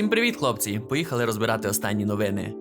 Всім привіт, хлопці! Поїхали розбирати останні новини.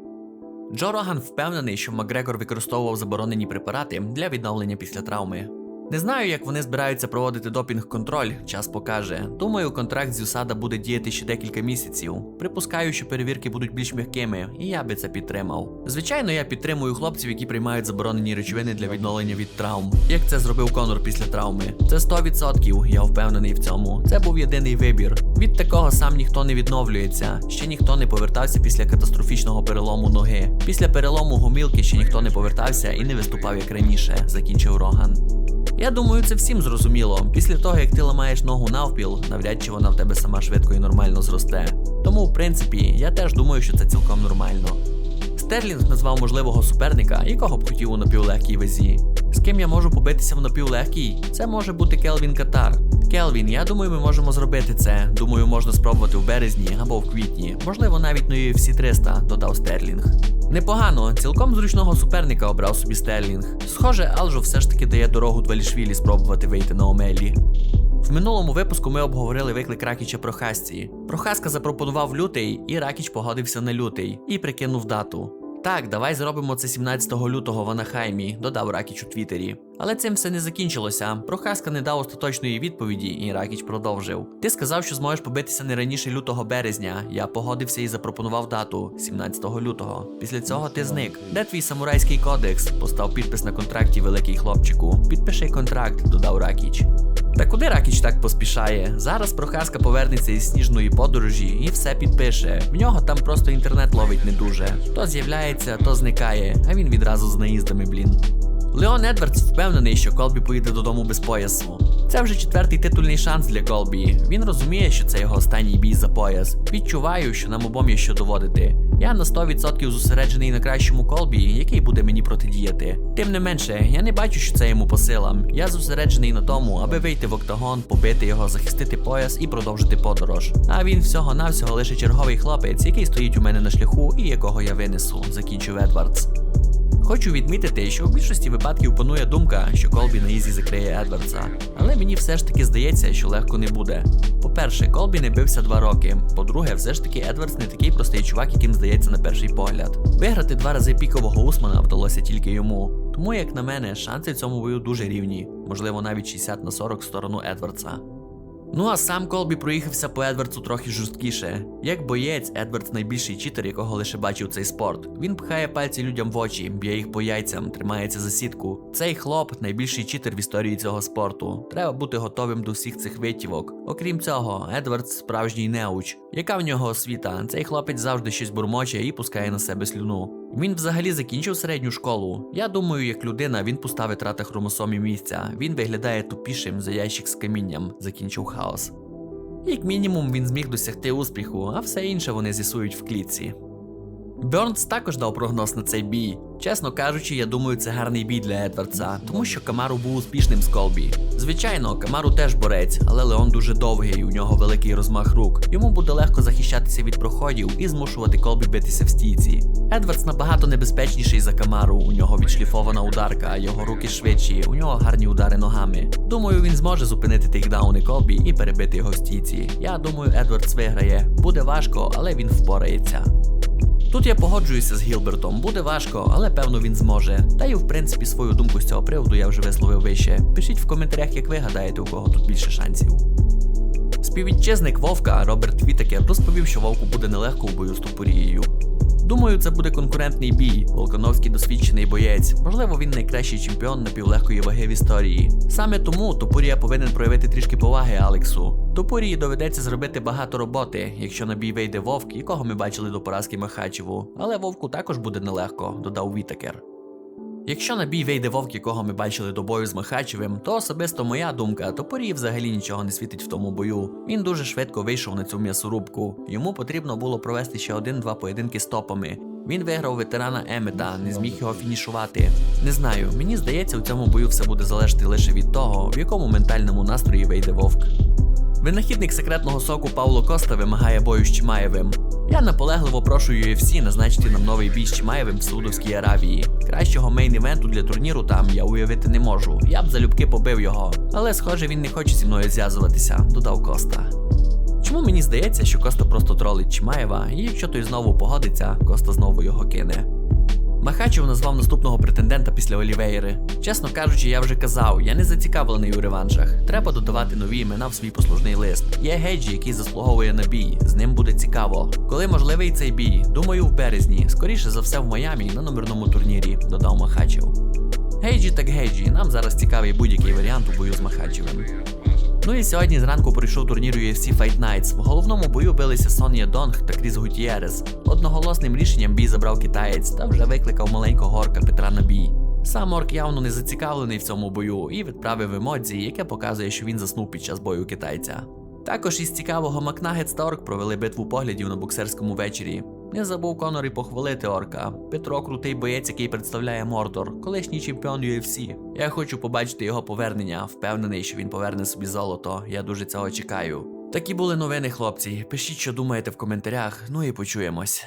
Джо Роган впевнений, що Макгрегор використовував заборонені препарати для відновлення після травми. Не знаю, як вони збираються проводити допінг-контроль, час покаже. Думаю, контракт з USADA буде діяти ще декілька місяців. Припускаю, що перевірки будуть більш м'якими, і я би це підтримав. Звичайно, я підтримую хлопців, які приймають заборонені речовини для відновлення від травм. Як це зробив Конор після травми? Це 100%, я впевнений в цьому. Це був єдиний вибір. Від такого сам ніхто не відновлюється. Ще ніхто не повертався після катастрофічного перелому ноги. Після перелому гомілки ще ніхто не повертався і не виступав як раніше, закінчив Роган. Я думаю, це всім зрозуміло. Після того, як ти ламаєш ногу навпіл, навряд чи вона в тебе сама швидко і нормально зросте. Тому, в принципі, я теж думаю, що це цілком нормально. Стерлінг назвав можливого суперника, якого б хотів у напівлегкій везі. З ким я можу побитися в напівлегкій? Це може бути Келвін Катар. Келвін, я думаю, ми можемо зробити це. Думаю, можна спробувати в березні або в квітні, можливо, навіть на UFC 300, додав Стерлінг. Непогано, цілком зручного суперника обрав собі Стерлінг. Схоже, Алжо все ж таки дає дорогу Двалішвілі спробувати вийти на Омелі. В минулому випуску ми обговорили виклик Ракіча Прохасці. Прохаска запропонував лютий, і Ракіч погодився на лютий і прикинув дату. Так, давай зробимо це 17 лютого в Анахаймі, додав Ракіч у Твіттері. Але цим все не закінчилося. Прохаска не дав остаточної відповіді, і Ракіч продовжив. Ти сказав, що зможеш побитися не раніше лютого березня. Я погодився і запропонував дату 17 лютого. Після цього ти зник. Де твій самурайський кодекс? Постав підпис на контракті, великий хлопчику. Підпиши контракт, додав Ракіч. Та куди Ракіч так поспішає? Зараз Прохаска повернеться із сніжної подорожі і все підпише. В нього там просто інтернет ловить не дуже. То з'являється, то зникає, а він відразу з наїздами, блін. Леон Едвардс впевнений, що Колбі поїде додому без поясу. Це вже четвертий титульний шанс для Колбі. Він розуміє, що це його останній бій за пояс. Відчуваю, що нам обом є що доводити. Я на 100% зосереджений на кращому колбі, який буде мені протидіяти. Тим не менше, я не бачу, що це йому по силам. Я зосереджений на тому, аби вийти в октагон, побити його, захистити пояс і продовжити подорож. А він всього-навсього лише черговий хлопець, який стоїть у мене на шляху і якого я винесу, закінчив Едвардс. Хочу відмітити, що в більшості випадків панує думка, що Колбі на ізі закриє Едвардса. Але мені все ж таки здається, що легко не буде. По-перше, Колбі не бився два роки. По-друге, все ж таки Едвардс не такий простий чувак, яким здається на перший погляд. Виграти два рази пікового Усмана вдалося тільки йому. Тому, як на мене, шанси в цьому бою дуже рівні, можливо, навіть 60 на 40 в сторону Едвардса. Ну а сам Колбі проїхався по Едвардсу трохи жорсткіше. Як боєць, Едвардс найбільший читер, якого лише бачив цей спорт. Він пхає пальці людям в очі, б'є їх по яйцям, тримається за сітку. Цей хлоп найбільший читер в історії цього спорту. Треба бути готовим до всіх цих витівок. Окрім цього, Едвардс справжній неуч. Яка в нього освіта? Цей хлопець завжди щось бурмоче і пускає на себе слюну. Він взагалі закінчив середню школу. Я думаю, як людина він поставить трата хромосомі місця. Він виглядає тупішим за ящик з камінням, закінчив хаос. Як мінімум, він зміг досягти успіху, а все інше вони з'ясують в клітці. Бернс також дав прогноз на цей бій. Чесно кажучи, я думаю, це гарний бій для Едвардса, тому що Камару був успішним з Колбі. Звичайно, Камару теж борець, але Леон дуже довгий, у нього великий розмах рук. Йому буде легко захищатися від проходів і змушувати Колбі битися в стійці. Едвардс набагато небезпечніший за Камару. У нього відшліфована ударка, його руки швидші, у нього гарні удари ногами. Думаю, він зможе зупинити тейкдауни Колбі і перебити його в стійці. Я думаю, Едвардс виграє. Буде важко, але він впорається. Тут я погоджуюся з Гілбертом, буде важко, але певно він зможе. Та й в принципі свою думку з цього приводу я вже висловив вище. Пишіть в коментарях, як ви гадаєте, у кого тут більше шансів. Співвітчизник Вовка Роберт Вітакер розповів, що Вовку буде нелегко у бою з Тупорією. Думаю, це буде конкурентний бій. Волконовський досвідчений боєць. Можливо, він найкращий чемпіон напівлегкої ваги в історії. Саме тому Топурія повинен проявити трішки поваги Алексу. Топурії доведеться зробити багато роботи, якщо на бій вийде вовк, якого ми бачили до поразки Махачеву. Але вовку також буде нелегко, додав Вітакер. Якщо на бій вийде вовк, якого ми бачили до бою з Махачевим, то особисто моя думка, Топорій взагалі нічого не світить в тому бою. Він дуже швидко вийшов на цю м'ясорубку. Йому потрібно було провести ще один-два поєдинки з топами. Він виграв ветерана Емета, не зміг його фінішувати. Не знаю, мені здається, у цьому бою все буде залежати лише від того, в якому ментальному настрої вийде вовк. Винахідник секретного соку Павло Коста вимагає бою з Чимаєвим. Я наполегливо прошу UFC назначити нам новий бій з Чимаєвим в Саудовській Аравії. Кращого мейн-івенту для турніру там я уявити не можу. Я б залюбки побив його, але схоже він не хоче зі мною зв'язуватися, додав Коста. Чому мені здається, що Коста просто тролить Чмаєва, і якщо той знову погодиться, Коста знову його кине. Махачев назвав наступного претендента після Олівейри. Чесно кажучи, я вже казав, я не зацікавлений у реваншах. Треба додавати нові імена в свій послужний лист. Є Гейджі, який заслуговує на бій. З ним буде цікаво. Коли можливий цей бій? Думаю, в березні. Скоріше за все в Майамі на номерному турнірі, додав Махачев. Гейджі так гейджі, нам зараз цікавий будь-який варіант у бою з Махачевим. Ну і сьогодні зранку пройшов турнір UFC Fight Nights. В головному бою билися Сонія Донг та Кріс Гутієрес. Одноголосним рішенням бій забрав китаєць та вже викликав маленького орка Петра на бій. Сам орк явно не зацікавлений в цьому бою і відправив емодзі, яке показує, що він заснув під час бою китайця. Також із цікавого Макнагетс та Орк провели битву поглядів на боксерському вечорі. Не забув Конор і похвалити орка. Петро крутий боєць, який представляє Мордор, колишній чемпіон UFC. Я хочу побачити його повернення. Впевнений, що він поверне собі золото. Я дуже цього чекаю. Такі були новини, хлопці. Пишіть, що думаєте в коментарях. Ну і почуємось.